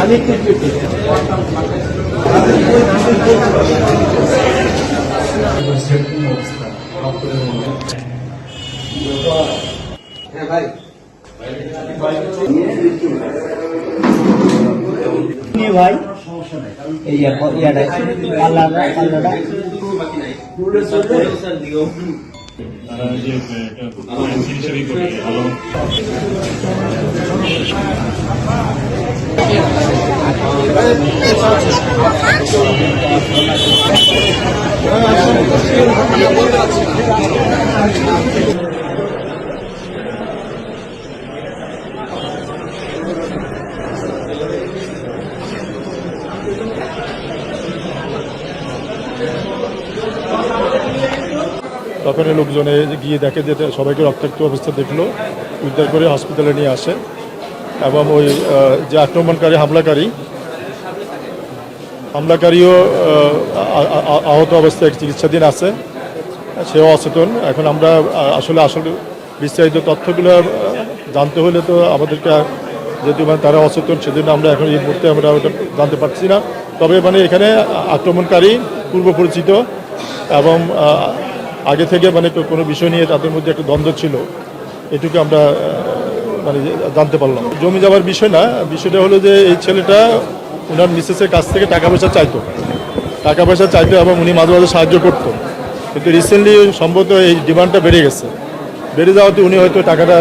আমি একটু একটু। নিয়ে ভাই এই ইয়াটা পাল্লাটা তারা যে একটা আইনজীবী হিসেবেই করে ভালো তখন এই লোকজনে গিয়ে দেখে যে সবাইকে রক্তাক্ত অবস্থা দেখল, উদ্ধার করে হসপিটালে নিয়ে আসে। এবং ওই যে আক্রমণকারী, হামলাকারী, হামলাকারীও আহত অবস্থায় চিকিৎসাধীন আছে। সেও অচেতন। এখন আমরা আসলে আসলে বিস্তারিত তথ্যগুলো জানতে হলে তো আমাদেরকে যেহেতু মানে তারা অচেতন, সেজন্য আমরা এখন এই মুহূর্তে আমরা ওটা জানতে পারছি না। তবে মানে এখানে আক্রমণকারী পূর্ব পরিচিত এবং আগে থেকে মানে কোনো বিষয় নিয়ে তাদের মধ্যে একটা দ্বন্দ্ব ছিল, এটুকু আমরা মানে জানতে পারলাম। জমি যাওয়ার বিষয় না, বিষয়টা হলো যে এই ছেলেটা ওনার মিসেসের কাছ থেকে টাকা পয়সা চাইতো। টাকা পয়সা চাইতো এবং উনি মাঝে মাঝে সাহায্য করতো। কিন্তু রিসেন্টলি সম্ভবত এই ডিমান্ডটা বেড়ে গেছে। বেড়ে যাওয়াতে উনি হয়তো টাকাটা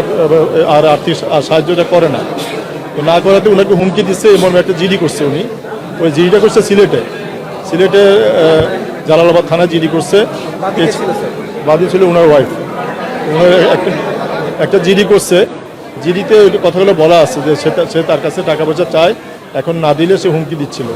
আর আর্থিক সাহায্যটা করে না। তো না করাতে ওনাকে হুমকি দিচ্ছে, এমন একটা জিডি করছে উনি। ওই জিডিটা করছে সিলেটে। সিলেটে জালালাবাদ থানায় জিডি করছে বাদী ছিল ওনার ওয়াইফ ওনার একটা একটা জিডি করছে। জিডিতে ওই কথাগুলো বলা আছে যে সেটা সে তার কাছে টাকা পয়সা চায় এখন না দিলে সে হুমকি দিচ্ছিল।